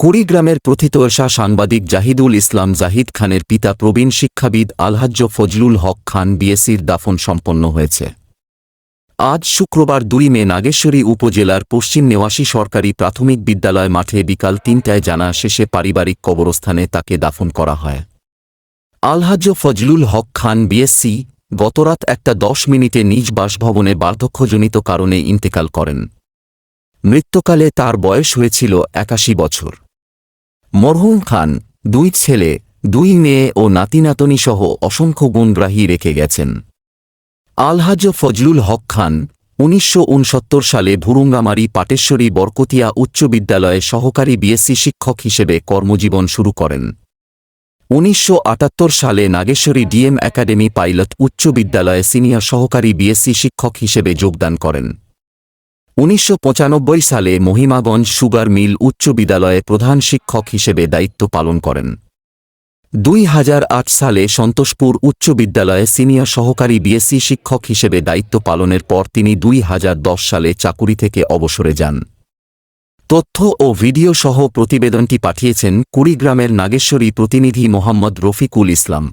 কুড়িগ্রামের প্রথিতয়সা সাংবাদিক জাহিদুল ইসলাম জাহিদ খানের পিতা প্রবীণ শিক্ষাবিদ আলহাজ্য ফজলুল হক খান বিএসির দাফন সম্পন্ন হয়েছে। আজ শুক্রবার দুই মে নাগেশ্বরী উপজেলার পশ্চিম নেওয়াসী সরকারি প্রাথমিক বিদ্যালয় মাঠে বিকাল তিনটায় জানা শেষে পারিবারিক কবরস্থানে তাকে দাফন করা হয়। আলহাজ্য ফজলুল হক খান বিএসসি গতরাত একটা দশ মিনিটে নিজ বাসভবনে বার্ধক্যজনিত কারণে ইন্তেকাল করেন। মৃত্যুকালে তার বয়স হয়েছিল একাশি বছর। মরহুম খান, দুই ছেলে, দুই মেয়ে ও নাতিনাতনি সহ অসংখ্য গুণগ্রাহী রেখে গেছেন। আলহাজ ফজলুল হক খান, উনিশশো উনসত্তর সালে ভুরুঙ্গামারি পাটেশ্বরী বরকতিয়া উচ্চ বিদ্যালয়ে সহকারী বিএসসি শিক্ষক হিসেবে কর্মজীবন শুরু করেন। উনিশশো আটাত্তর সালে নাগেশ্বরী ডিএম একাডেমি পাইলট উচ্চ বিদ্যালয়ে সিনিয়র সহকারী বিএসসি শিক্ষক হিসেবে যোগদান করেন। উনিশশো পঁচানব্বই সালে মহিমাগঞ্জ সুগার মিল উচ্চ বিদ্যালয়ে প্রধান শিক্ষক হিসেবে দায়িত্ব পালন করেন। দুই হাজার আট সালে সন্তোষপুর উচ্চ বিদ্যালয়ে সিনিয়র সহকারী বিএসসি শিক্ষক হিসেবে দায়িত্ব পালনের পর তিনি দুই হাজার দশ সালে চাকুরি থেকে অবসরে যান। তথ্য ও ভিডিও সহ প্রতিবেদনটি পাঠিয়েছেন কুড়িগ্রামের নাগেশ্বরী প্রতিনিধি মোহাম্মদ রফিকুল ইসলাম।